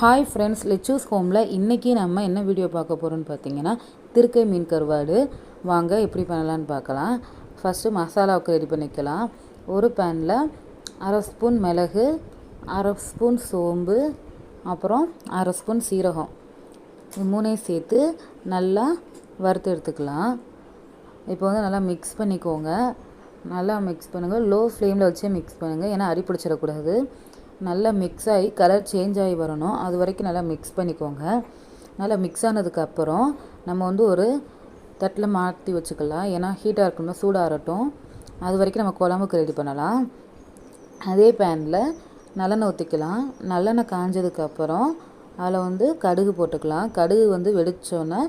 Hi friends லெச்சூஸ் ஹோமில் இன்றைக்கி நம்ம என்ன வீடியோ பார்க்க போகிறோம்னு பார்த்தீங்கன்னா திருக்கை மீன் கருவாடு. வாங்க எப்படி பண்ணலான்னு பார்க்கலாம். ஃபஸ்ட்டு மசாலாவுக்கு ரெடி பண்ணிக்கலாம். ஒரு பேனில் அரை ஸ்பூன் மிளகு அரை ஸ்பூன் சோம்பு அப்புறம் அரை ஸ்பூன் சீரகம். இது மூணையும் சேர்த்து நல்லா வறுத்து எடுத்துக்கலாம். இப்போ வந்து நல்லா மிக்ஸ் பண்ணிக்கோங்க. நல்லா மிக்ஸ் பண்ணுங்கள் லோ ஃப்ளேமில் வச்சே மிக்ஸ் பண்ணுங்கள் ஏன்னா அடி பிடிச்சிடக்கூடாது. நல்லா மிக்ஸ் ஆகி கலர் சேஞ்ச் ஆகி வரணும். அது வரைக்கும் நல்லா மிக்ஸ் பண்ணிக்கோங்க. நல்லா மிக்ஸ் ஆனதுக்கப்புறம் நம்ம வந்து ஒரு தட்டில் மாற்றி வச்சுக்கலாம். ஏன்னா ஹீட்டாக இருக்கணும் சூடாகட்டும் அது வரைக்கும் நம்ம குழம்புக்கு ரெடி பண்ணலாம். அதே பேனில் நல்லெண்ணெய் ஊற்றிக்கலாம் நல்லெண்ணெய் காஞ்சதுக்கப்புறம் அதில் வந்து கடுகு போட்டுக்கலாம். கடுகு வந்து வெடித்தோன்னே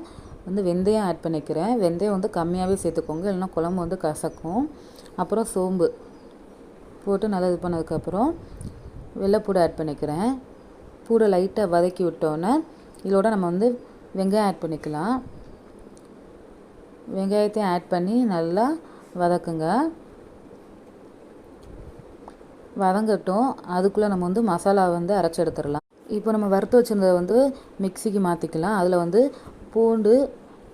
வந்து வெந்தயம் ஆட் பண்ணிக்கிறேன். வெந்தயம் வந்து கம்மியாகவே சேர்த்துக்கோங்க. இல்லைன்னா குழம்பு வந்து கசக்கும். அப்புறம் சோம்பு போட்டு நல்லா இது பண்ணதுக்கப்புறம் வெள்ளைப்பூடு ஆட் பண்ணிக்கிறேன். பூடை லைட்டாக வதக்கி விட்டோன்னே இதோட நம்ம வந்து வெங்காயம் ஆட் பண்ணிக்கலாம். வெங்காயத்தையும் ஆட் பண்ணி நல்லா வதக்குங்க. வதங்கட்டும். அதுக்குள்ளே நம்ம வந்து மசாலா வந்து அரைச்சி எடுத்துடலாம். இப்போ நம்ம வறுத்து வச்சுருந்ததை வந்து மிக்சிக்கு மாற்றிக்கலாம் அதில் வந்து பூண்டு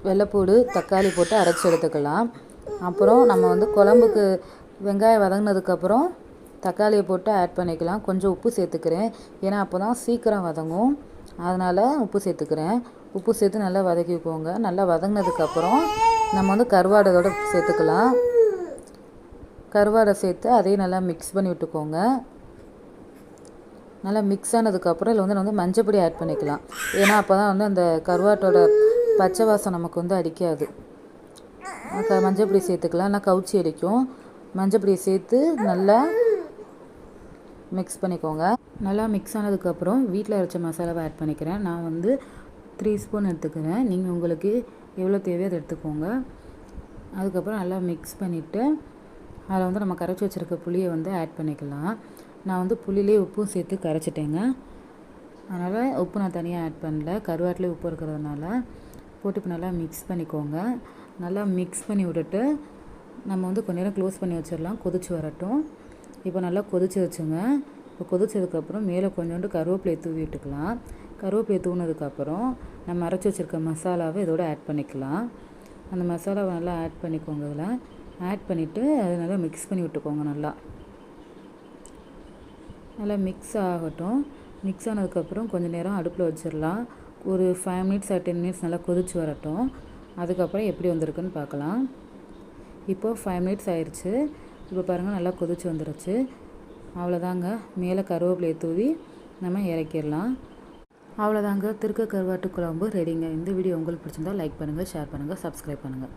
வெள்ளைப்பூடு தக்காளி போட்டு அரைச்சி எடுத்துக்கலாம். அப்புறம் நம்ம வந்து குழம்புக்கு வெங்காயம் வதங்கினதுக்கப்புறம் தக்காளியை போட்டு ஆட் பண்ணிக்கலாம். கொஞ்சம் உப்பு சேர்த்துக்கிறேன். ஏன்னா அப்போ தான் சீக்கிரம் வதங்கும். அதனால் உப்பு சேர்த்துக்கிறேன். உப்பு சேர்த்து நல்லா வதக்கிக்கோங்க நல்லா வதங்கினதுக்கப்புறம் நம்ம வந்து கருவாடோட சேர்த்துக்கலாம். கருவாடை சேர்த்து அதையும் நல்லா மிக்ஸ் பண்ணி விட்டுக்கோங்க. நல்லா மிக்ஸ் ஆனதுக்கப்புறம் இதில் வந்து நம்ம வந்து மஞ்சப்பொடி ஆட் பண்ணிக்கலாம். ஏன்னா அப்போ தான் வந்து அந்த கருவாட்டோட பச்சை வாசம் நமக்கு வந்து அடிக்காது. மஞ்சப்பொடி சேர்த்துக்கலாம். நல்லா கவுச்சி அடிக்கும். மஞ்சப்பொடியை சேர்த்து நல்லா மிக்ஸ் பண்ணிக்கோங்க. நல்லா மிக்ஸ் ஆனதுக்கப்புறம் வீட்டில் அரைச்ச மசாலாவை ஆட் பண்ணிக்கிறேன். நான் வந்து த்ரீ ஸ்பூன் எடுத்துக்கிறேன். நீங்கள் உங்களுக்கு எவ்வளோ தேவையோ அதை எடுத்துக்கோங்க. அதுக்கப்புறம் நல்லா மிக்ஸ் பண்ணிவிட்டு அதில் வந்து நம்ம கரைச்சி வச்சுருக்க புளியை வந்து ஆட் பண்ணிக்கலாம். நான் வந்து புளியிலே உப்பும் சேர்த்து கரைச்சிட்டேங்க. அதனால் உப்பு நான் தனியாக ஆட் பண்ணல. கருவாட்டிலே உப்பு இருக்கிறதுனால போட்டு இப்போ நல்லா மிக்ஸ் பண்ணிக்கோங்க. நல்லா மிக்ஸ் பண்ணி விட்டுட்டு நம்ம வந்து கொஞ்ச நேரம் க்ளோஸ் பண்ணி வச்சிடலாம். கொதிச்சு வரட்டும். இப்போ நல்லா கொதிச்சு வச்சுங்க. இப்போ கொதிச்சதுக்கப்புறம் மேலே கொஞ்சோண்டு கருவேப்பிலை தூவி விட்டுக்கலாம். கருவேப்பிலை தூவினதுக்கப்புறம் நம்ம அரைச்சி வச்சுருக்க மசாலாவை இதோட ஆட் பண்ணிக்கலாம். அந்த மசாலாவை நல்லா ஆட் பண்ணிக்கோங்க இதில். ஆட் பண்ணிவிட்டு அதை நல்லா மிக்ஸ் பண்ணி விட்டுக்கோங்க நல்லா. நல்லா மிக்ஸ் ஆகட்டும். மிக்ஸ் ஆனதுக்கப்புறம் கொஞ்சம் நேரம் அடுப்பில் வச்சிடலாம். ஒரு five minutes or ten minutes நல்லா கொதிச்சு வரட்டும். அதுக்கப்புறம் எப்படி வந்திருக்குன்னு பார்க்கலாம். இப்போது ஃபைவ் மினிட்ஸ் ஆயிடுச்சு இப்போ பாருங்கள் நல்லா கொதிச்சு வந்துருச்சு. அவ்வளோதாங்க. மேலே கருவேப்பிலையை தூவி நம்ம இறக்கிடலாம். அவ்வளோதாங்க. திருக்க கருவாட்டு குழம்பு ரெடிங்க இந்த வீடியோ உங்களுக்கு பிடிச்சிருந்தா லைக் பண்ணுங்கள் ஷேர் பண்ணுங்கள் சப்ஸ்கிரைப் பண்ணுங்கள்